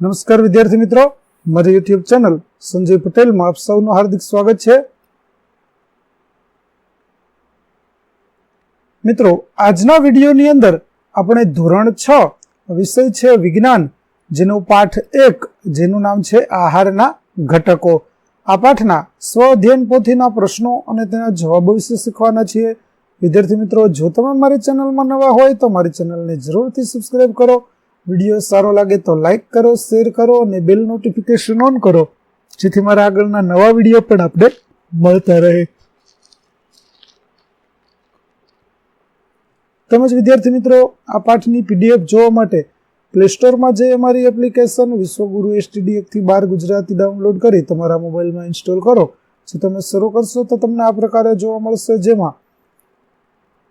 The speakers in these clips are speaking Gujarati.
નમસ્કાર વિદ્યાર્થી મિત્રો, મારી યુટ્યુબ ચેનલ સંજય પટેલમાં આપ સૌનું હાર્દિક સ્વાગત છે. મિત્રો, આજના વિડીયોની અંદર આપણે ધોરણ છ વિષય છે વિજ્ઞાન, જેનું પાઠ એક, જેનું નામ છે આહારના ઘટકો. આ પાઠના સ્વ અધ્યયન પોથીના પ્રશ્નો અને તેના જવાબો વિશે શીખવાના છીએ. વિદ્યાર્થી મિત્રો, જો તમે મારી ચેનલમાં નવા હોય તો મારી ચેનલને જરૂરથી સબસ્ક્રાઈબ કરો. વીડિયો સારો લાગે તો લાઈક કરો શેર કરો અને બેલ નોટિફિકેશન ઓન કરો. જેથી મારા આગળના નવા વીડિયો પણ અપડેટ મળતા રહે. તેમજ વિદ્યાર્થી મિત્રો, આ પાઠની પીડીએફ જોવા માટે પ્લે સ્ટોરમાં જે અમારી એપ્લિકેશન વિશ્વગુરુ એસટીડીએફથી બાર ગુજરાતી ડાઉનલોડ કરી તમારા મોબાઈલમાં ઇન્સ્ટોલ કરો. જો તમે શરૂ કરશો તો તમને આ પ્રકારે જોવા મળશે, જેમાં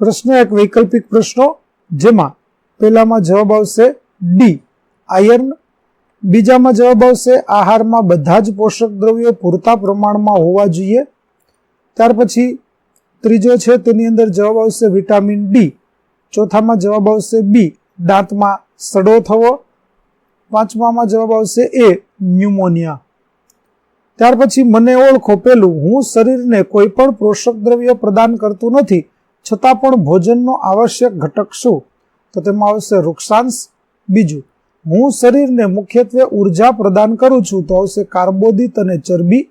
પ્રશ્ન એક, વૈકલ્પિક પ્રશ્નો, જેમાં પહેલામાં જવાબ આવશે ડી આયર્ન બીજામાં જવાબ આવશે આહારમાં બધા જ પોષક દ્રવ્યો પૂરતા પ્રમાણમાં હોવા જોઈએ. ત્યાર પછી ત્રીજો છે, તેની અંદર જવાબ આવશે વિટામિન ડી ચોથામાં જવાબ આવશે બી દાંતમાં સડો થવો. પાંચમામાં જવાબ આવશે એ ન્યુમોનિયા. ત્યાર પછી મને ઓળખો, પેલું હું શરીરને કોઈ પણ પોષક દ્રવ્ય પ્રદાન કરતું નથી છતાં પણ ભોજનનો આવશ્યક ઘટક શું? તો તેમાં આવશે વૃક્ષાંશ બીજું, હું શરીરને મુખ્યત્વે ઊર્જા પ્રદાન કરું છું તો આવશે કાર્બોદિત અને ચરબી.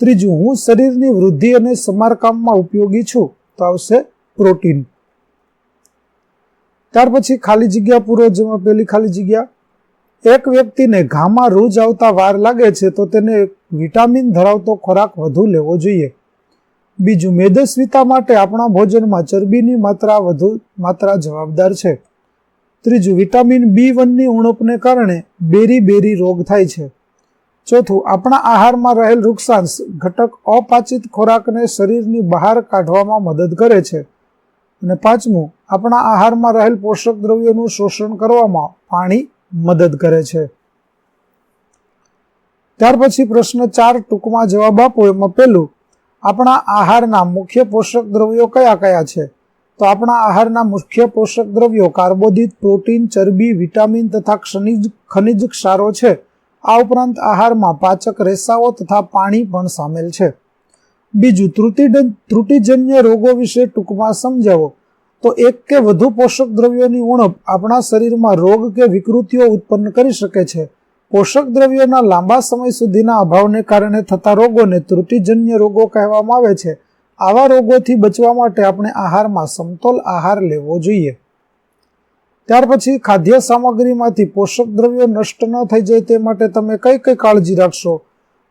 ત્રીજું, હું શરીરની વૃદ્ધિ અને સમારકામમાં ઉપયોગી છું તો આવશે પ્રોટીન. ત્યાર પછી ખાલી જગ્યા પૂરો જેમાં પેલી ખાલી જગ્યા. એક વ્યક્તિને ઘામાં રૂજ આવતા વાર લાગે છે તો તેને વિટામિન ધરાવતો ખોરાક વધુ લેવો જોઈએ. બીજું મેદસ્વીતા માટે આપણા ભોજનમાં ચરબીની માત્રા વધુ, માત્રા જવાબદાર છે. ત્રીજું, વિટામિન બી વનની ઉણપને કારણે બેરી બેરી રોગ થાય છે. ચોથું, આપણા આહારમાં રહેલ વૃક્ષાંશ ઘટક અપાચિત ખોરાકને શરીરની બહાર કાઢવામાં મદદ કરે છે. અને પાંચમું, આપણા આહારમાં રહેલ પોષક દ્રવ્યોનું શોષણ કરવામાં પાણી મદદ કરે છે. ત્યાર પછી પ્રશ્ન ચાર ટૂંકમાં જવાબ આપો. એમાં પેલું આપણા આહારના મુખ્ય પોષક દ્રવ્યો કયા કયા છે? તો આપણા આહારના મુખ્ય પોષક દ્રવ્યો કાર્બોદિત, પ્રોટીન, ચરબી, વિટામિન તથા ખનિજ ખનિજ ક્ષારો છે. આ ઉપરાંત આહારમાં પાચક રેસાઓ તથા પાણી પણ સામેલ છે. બીજું ત્રુટિ ત્રુટિજન્ય રોગો વિશે ટૂંકમાં સમજાવો. તો એક કે વધુ પોષક દ્રવ્યોની ઉણપ આપણા શરીરમાં રોગ કે વિકૃતિઓ ઉત્પન્ન કરી શકે છે. પોષક દ્રવ્યોના લાંબા સમય સુધીના અભાવને કારણે થતા રોગોને ત્રુટિજન્ય રોગો કહેવામાં આવે છે. આવા રોગોથી બચવા માટે આપણે આહારમાં સમતોલ આહાર લેવો જોઈએ. ત્યાર પછી ખાદ્ય સામગ્રીમાંથી પોષક દ્રવ્યો નષ્ટ ન થઈ જાય તે માટે તમે કઈ કઈ કાળજી રાખશો?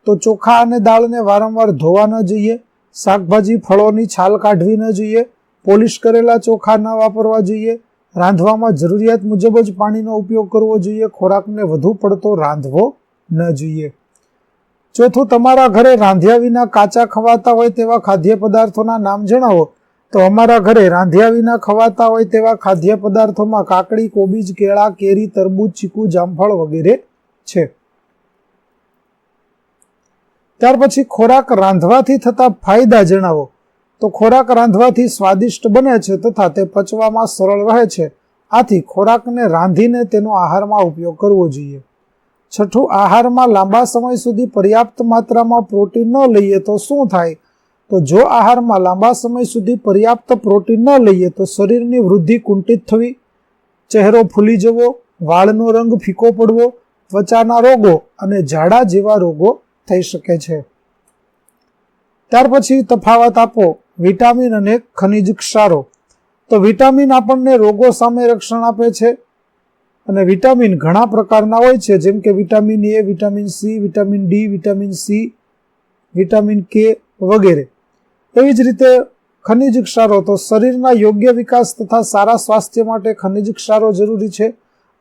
તો ચોખા અને દાળને વારંવાર ધોવા ન જોઈએ, શાકભાજી ફળોની છાલ કાઢવી ન જોઈએ, પોલિશ કરેલા ચોખા ન વાપરવા જોઈએ રાંધવામાં જરૂરિયાત મુજબ જ પાણીનો ઉપયોગ કરવો જોઈએ, ખોરાકને વધુ પડતો રાંધવો ન જોઈએ. ચોથું, તમારા ઘરે રાંધ્યા વિના કાચા ખવાતા હોય તેવા ખાદ્ય પદાર્થોના નામ જણાવો. તો અમારા ઘરે રાંધ્યા વિના ખવાતા હોય તેવા ખાદ્ય પદાર્થોમાં કાકડી, કોબીજ, કેળા, કેરી, તરબૂચ, ચીકુ, જામફળ વગેરે છે. ત્યાર પછી ખોરાક રાંધવાથી થતા ફાયદા જણાવો. તો ખોરાક રાંધવાથી સ્વાદિષ્ટ બને છે તથા તે પચવામાં સરળ રહે છે. આથી ખોરાકને રાંધીને તેનો આહારમાં ઉપયોગ કરવો જોઈએ. છઠ્ઠું, આહારમાં લાંબા સમય સુધી પર્યાપ્ત માત્રામાં પ્રોટીન ન લઈએ તો શું થાય? તો જો આહારમાં લાંબા સમય સુધી પર્યાપ્ત પ્રોટીન ન લઈએ તો શરીરની વૃદ્ધિ કુંઠિત થવી, ચહેરો ફૂલી જવો, વાળનો રંગ ફીકો પડવો, ત્વચાના રોગો અને ઝાડા જેવા રોગો થઈ શકે છે. ત્યાર પછી તફાવત આપો. વિટામિન અને ખનિજ ક્ષારો. તો વિટામિન આપણને રોગો સામે રક્ષણ આપે છે અને વિટામિન ઘણા પ્રકારના હોય છે, જેમ કે vitamin A, vitamin C, vitamin D, vitamin C, vitamin K વગેરે. એવી જ રીતે ખનિજ ક્ષારો, તો શરીરના યોગ્ય વિકાસ તથા સારા સ્વાસ્થ્ય માટે ખનિજ ક્ષારો જરૂરી છે.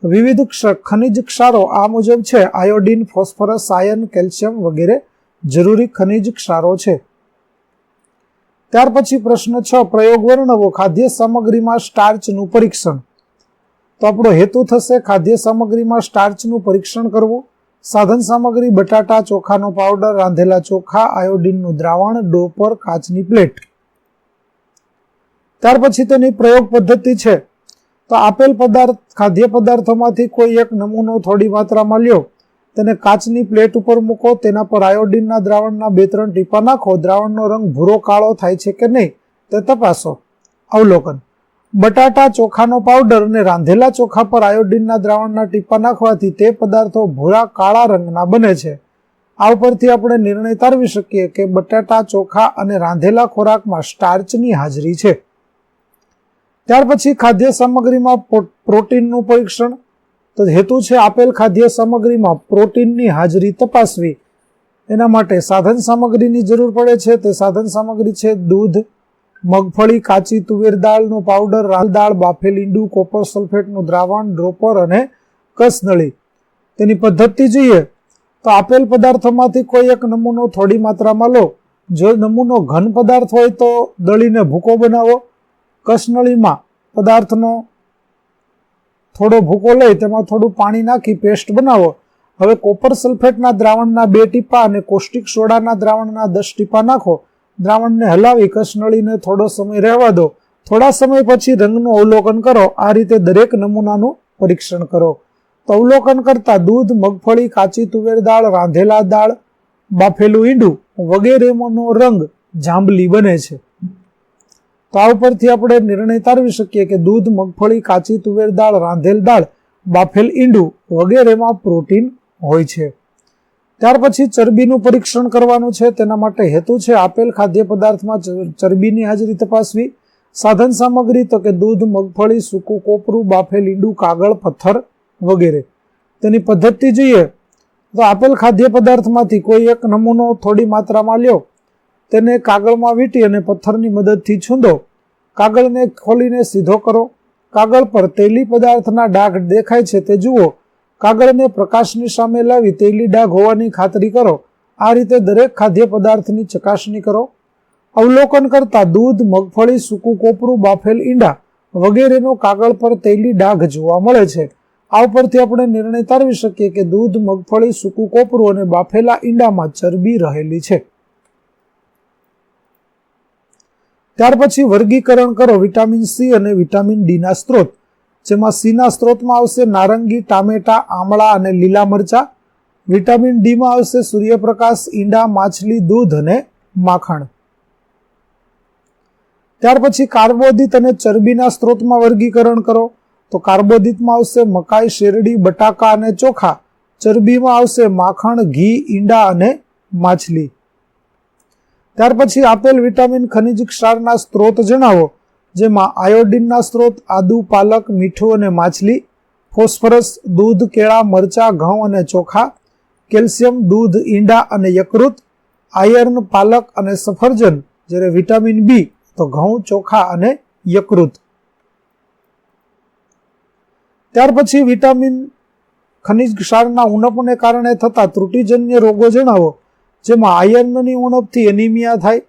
વિવિધ ખનિજ ક્ષારો આ મુજબ છે, આયોડિન, ફોસ્ફરસ, આયન, કેલ્શિયમ વગેરે જરૂરી ખનિજ ક્ષારો છે. ત્યાર પછી પ્રશ્ન છ પ્રયોગ વર્ણવો ખાદ્ય સામગ્રીમાં સ્ટાર્ચનું પરીક્ષણ. તો આપણો હેતુ થશે ખાદ્ય સામગ્રીમાં સ્ટાર્ચનું પરીક્ષણ કરવું. સાધન સામગ્રી, બટાટા, ચોખાનો પાવડર, રાંધેલા ચોખા, આયોડિનનું દ્રાવણ, ડોપર, કાચની પ્લેટ. ત્યાર પછી તેની પ્રયોગ પદ્ધતિ છે. તો આપેલ પદાર્થ, ખાદ્ય પદાર્થોમાંથી કોઈ એક નમૂનો થોડી માત્રામાં લ્યો. તેને કાચની પ્લેટ ઉપર મૂકો, તેના પર આયોડિનના દ્રાવણના બે ત્રણ ટીપા નાખો, દ્રાવણનો રંગ ભૂરો કાળો થાય છે કે નહીં તે તપાસો. અવલોકન. બટાટા ચોખાનો પાવડર અને રાંધેલા ચોખા પર આયોડિનના દ્રાવણના ટીપા નાખવાથી તે પદાર્થો ભૂરા, કાળા રંગના બને છે. આ ઉપરથી આપણે નિર્ણય તારવી શકીએ કે બટાટા ચોખા અને રાંધેલા ખોરાકમાં સ્ટાર્ચની હાજરી છે. ત્યાર પછી ખાદ્ય સામગ્રીમાં પ્રોટીનનું પરીક્ષણ તો હેતુ છે આપેલ ખાદ્ય સામગ્રીમાં પ્રોટીનની હાજરી તપાસવી. એના માટે સાધન સામગ્રીની જરૂર પડે છે. તે સાધન સામગ્રી છે દૂધ, મગફળી, કાચી તુવેર દાળનો પાવડર, રાલ દાળ, બાફેલ ઈંડું, કોપર સલ્ફેટનું દ્રાવણ, ડ્રોપર અને કસનળી. તેની પદ્ધતિ જોઈએ. તો આપેલ પદાર્થોમાંથી કોઈ એક નમૂનો થોડી માત્રામાં લો. જો નમૂનો ઘન પદાર્થ હોય તો દળીને ભૂકો બનાવો. કસનળીમાં પદાર્થનો થોડો ભૂકો લઈ તેમાં થોડું પાણી નાખી પેસ્ટ બનાવો. હવે કોપર સલ્ફેટના દ્રાવણના બે ટીપા અને કોસ્ટિક સોડાના દ્રાવણના દસ ટીપા નાખો. દ્રાવણને હલાવી કસનળીને થોડો સમય રહેવા દો. થોડા સમય પછી રંગનું અવલોકન કરો. આ રીતે દરેક નમૂનાનું પરીક્ષણ કરો. તો અવલોકન કરતા દૂધ, મગફળી, કાચી તુવેર દાળ, રાંધેલા દાળ, બાફેલું ઈંડું વગેરેનો રંગ જાંબલી બને છે. તો આ ઉપરથી આપણે નિર્ણય તારવી શકીએ કે દૂધ, મગફળી, કાચી તુવેર દાળ, રાંધેલ દાળ, બાફેલ ઈંડું વગેરેમાં પ્રોટીન હોય છે. ત્યાર પછી ચરબીનું પરીક્ષણ કરવાનું છે. તેના માટે હેતુ છે આપેલ ખાદ્ય પદાર્થમાં ચરબીની હાજરી તપાસવી. સાધન સામગ્રી તો કે દૂધ, મગફળી, સૂકું કોપરું, બાફેલ ઈંડું, કાગળ, પથ્થર વગેરે. તેની પદ્ધતિ જોઈએ. તો આપેલ ખાદ્ય પદાર્થમાંથી કોઈ એક નમૂનો થોડી માત્રામાં લ્યો. તેને કાગળમાં વીંટી અને પથ્થરની મદદથી છૂંદો. કાગળને ખોલીને સીધો કરો. કાગળ પર તેલી પદાર્થના ડાઘ દેખાય છે તે જુઓ. કાગળને પ્રકાશની સામે લાવી તેલી ડાઘ હોવાની ખાતરી કરો. આ રીતે દરેક ખાદ્ય પદાર્થની ચકાસણી કરો. અવલોકન કરતા દૂધ, મગફળી, સૂકું કોપરું, બાફેલ ઈંડા વગેરેનો કાગળ પર તેલી ડાઘ જોવા મળે છે. આ ઉપરથી આપણે નિર્ણય તારવી શકીએ કે દૂધ, મગફળી, સૂકું કોપરું અને બાફેલા ઈંડામાં ચરબી રહેલી છે. ત્યાર પછી વર્ગીકરણ કરો વિટામિન સી અને વિટામિન ડી ના સ્ત્રોત, જેમાં સી ના સ્ત્રોતમાં આવશે નારંગી, ટામેટા, આમળા અને લીલા મરચા. વિટામિન ડી માં આવશે સૂર્યપ્રકાશ, ઈંડા, માછલી, દૂધ અને માખણ. ત્યાર પછી કાર્બોદિત અને ચરબીના સ્ત્રોતમાં વર્ગીકરણ કરો. તો કાર્બોદિતમાં આવશે મકાઈ, શેરડી, બટાકા અને ચોખા. ચરબીમાં આવશે માખણ, ઘી, ઈંડા અને માછલી. ત્યાર પછી આપેલ વિટામિન ખનિજ ક્ષારના સ્ત્રોત જણાવો, જેમાં આયોડિનના સ્ત્રોત, આદુ, પાલક, મીઠું અને માછલી, ફોસ્ફરસ, દૂધ, કેળા, મરચા, ઘઉં અને ચોખા, કેલ્શિયમ, દૂધ, ઈંડા અને યકૃત, આયર્ન, પાલક અને સફરજન, જ્યારે વિટામિન બી, તો ઘઉં, ચોખા અને યકૃત. ત્યાર પછી વિટામિન ખનિજ ક્ષારના ઉણપને કારણે થતા ત્રુટિજન્ય રોગો જણાવો. જેમાં આયર્નની ઉણપથી એનિમિયા થાય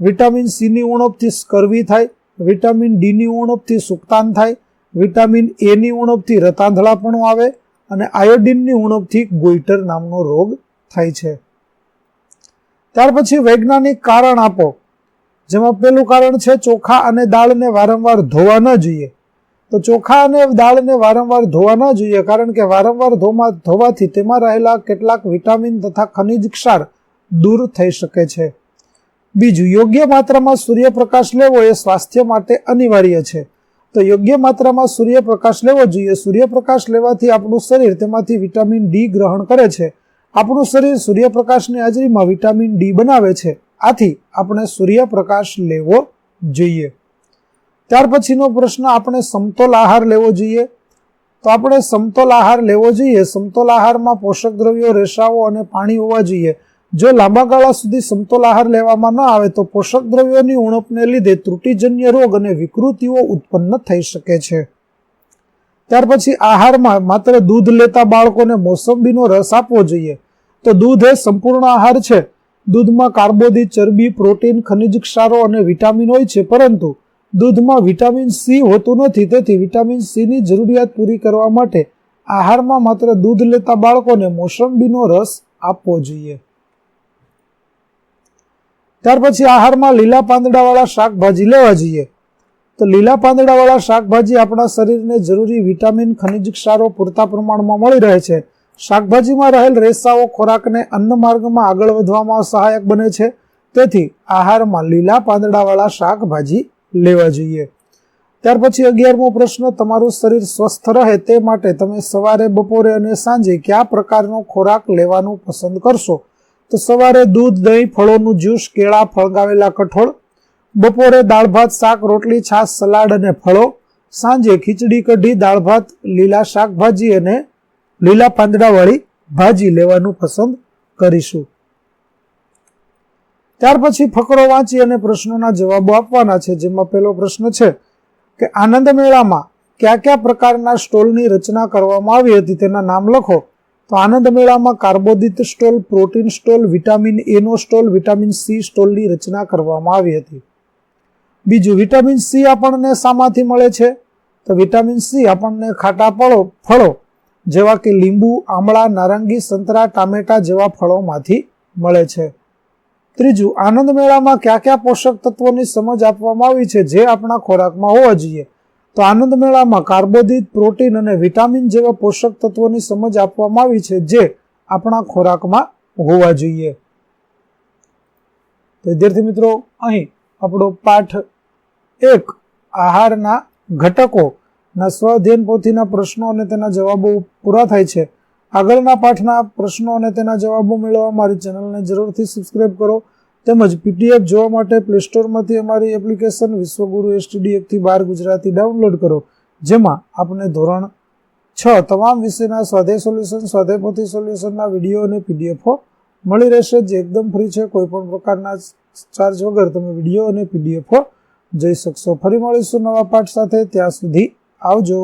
વિટામિન સીની ઉણપથી સ્કર્વી થાય વિટામિન ડીની ઉણપથી સુક્તાન થાય વિટામિન એની ઉણપથી રતાંધળાપણું આવે અને આયોડિનની ઉણપથી ગોઈટર નામનો રોગ થાય છે. ત્યાર પછી વૈજ્ઞાનિક કારણ આપો, જેમાં પેલું કારણ છે ચોખા અને દાળને વારંવાર ધોવા ન જોઈએ. તો ચોખા અને દાળને વારંવાર ધોવા ન જોઈએ, કારણ કે વારંવાર ધોવા ધોવાથી તેમાં રહેલા કેટલાક વિટામિન તથા ખનિજ ક્ષાર દૂર થઈ શકે છે. બીજું, યોગ્ય માત્રામાં સૂર્યપ્રકાશ લેવો એ સ્વાસ્થ્ય માટે અનિવાર્ય છે. તો યોગ્ય માત્રામાં સૂર્યપ્રકાશ લેવો જોઈએ. સૂર્યપ્રકાશ લેવાથી આપણું શરીર તેમાંથી વિટામિન ડી ગ્રહણ કરે છે. આપણું શરીર સૂર્યપ્રકાશની હાજરીમાં વિટામિન ડી બનાવે છે. આથી આપણે સૂર્યપ્રકાશ લેવો જોઈએ. ત્યાર પછીનો પ્રશ્ન, આપણે સમતોલ આહાર લેવો જોઈએ? તો આપણે સમતોલ આહાર લેવો જોઈએ. સમતોલ આહારમાં પોષક દ્રવ્યો રેસાઓ અને પાણી હોવા જોઈએ. જો લાંબા ગાળા સુધી સમતોલ આહાર લેવામાં ન આવે તો પોષક દ્રવ્યોની ઉણપને લીધે ત્રુટિજન્ય રોગ અને વિકૃતિઓ ઉત્પન્ન થઈ શકે છે. ત્યાર પછી આહારમાં માત્ર દૂધ લેતા બાળકોને મોસંબીનો રસ આપવો જોઈએ. તો દૂધ એ સંપૂર્ણ આહાર છે. દૂધમાં કાર્બોદિત, ચરબી, પ્રોટીન, ખનિજ ક્ષારો અને વિટામિન હોય છે. પરંતુ દૂધમાં વિટામિન સી હોતું નથી. તેથી વિટામિન સીની જરૂરિયાત પૂરી કરવા માટે આહારમાં માત્ર દૂધ લેતા બાળકોને મોસંબીનો રસ આપવો જોઈએ. ત્યાર પછી આહારમાં લીલા પાંદડાવાળા શાકભાજી લેવા જોઈએ. તો લીલા પાંદડાવાળા શાકભાજી આપણા શરીરને જરૂરી વિટામિન, ખનિજ ક્ષારો પૂરતા પ્રમાણમાં મળી રહે છે. શાકભાજીમાં રહેલ રેસાઓ, ખોરાકને અન્ન માર્ગમાં આગળ વધવામાં સહાયક બને છે. તેથી આહારમાં લીલા પાંદડાવાળા શાકભાજી લેવા જોઈએ. ત્યાર પછી અગિયારમો પ્રશ્ન, તમારું શરીર સ્વસ્થ રહે તે માટે તમે સવારે, બપોરે અને સાંજે કયા પ્રકારનો ખોરાક લેવાનું પસંદ કરશો? તો સવારે દૂધ, દહીં, ફળોનું જ્યુસ, કેળા, ફળગાવેલા કઠોળ, બપોરે દાળ ભાત, શાક, રોટલી, છાશ, સલાડ અને ફળો, સાંજે ખીચડી કઢી, દાળ ભાત, લીલા શાકભાજી અને લીલા પાંદડાવાળી ભાજી લેવાનું પસંદ કરીશું. ત્યાર પછી ફકરો વાંચી અને પ્રશ્નોના જવાબો આપવાના છે. જેમાં પહેલો પ્રશ્ન છે કે આનંદ મેળામાં કયા કયા પ્રકારના સ્ટોલની રચના કરવામાં આવી હતી? તેના નામ લખો. તો આનંદ મેળામાં કાર્બોદિત સ્ટોલ, પ્રોટીન સ્ટોલ, વિટામિન એનો સ્ટોલ, વિટામિન સી સ્ટોલની રચના કરવામાં આવી હતી. બીજું, વિટામિન સી આપણને શામાંથી મળે છે? તો વિટામિન સી આપણને ખાટા ફળો ફળો જેવા કે લીંબુ, આમળા, નારંગી, સંતરા, ટામેટા જેવા ફળોમાંથી મળે છે. ત્રીજું આનંદ મેળામાં કયા કયા પોષક તત્વોની સમજ આપવામાં આવી છે જે આપણા ખોરાકમાં હોવા જોઈએ? તો આનંદ મેળામાં કાર્બોદિત પ્રોટીન અને વિટામિન જેવા પોષક તત્વોની સમજ આપવામાં આવી છે, જે આપણા ખોરાકમાં હોવા જોઈએ. વિદ્યાર્થી મિત્રો, અહીં આપણો પાઠ એક, આહારના ઘટકો ના સ્વઅધ્યયન પોથીના પ્રશ્નો અને તેના જવાબો પૂરા થાય છે. આગળના પાઠના પ્રશ્નો અને તેના જવાબો મેળવવા મારી ચેનલને જરૂરથી સબસ્ક્રાઈબ કરો. તેમજ પીડીએફ જોવા માટે પ્લે સ્ટોરમાંથી અમારી એપ્લિકેશન વિશ્વગુરુ એસટીડી એકથી બાર ગુજરાતી ડાઉનલોડ કરો, જેમાં આપને ધોરણ છ તમામ વિષયના સ્વાધ્યાય સોલ્યુશન, સ્વાધ્યાય સોલ્યુશનના વીડિયો અને પીડીએફો મળી રહેશે, જે એકદમ ફ્રી છે. કોઈ પણ પ્રકારના ચાર્જ વગર તમે વીડિયો અને પીડીએફો જઈ શકશો. ફરી મળીશું નવા પાઠ સાથે. ત્યાં સુધી આવજો.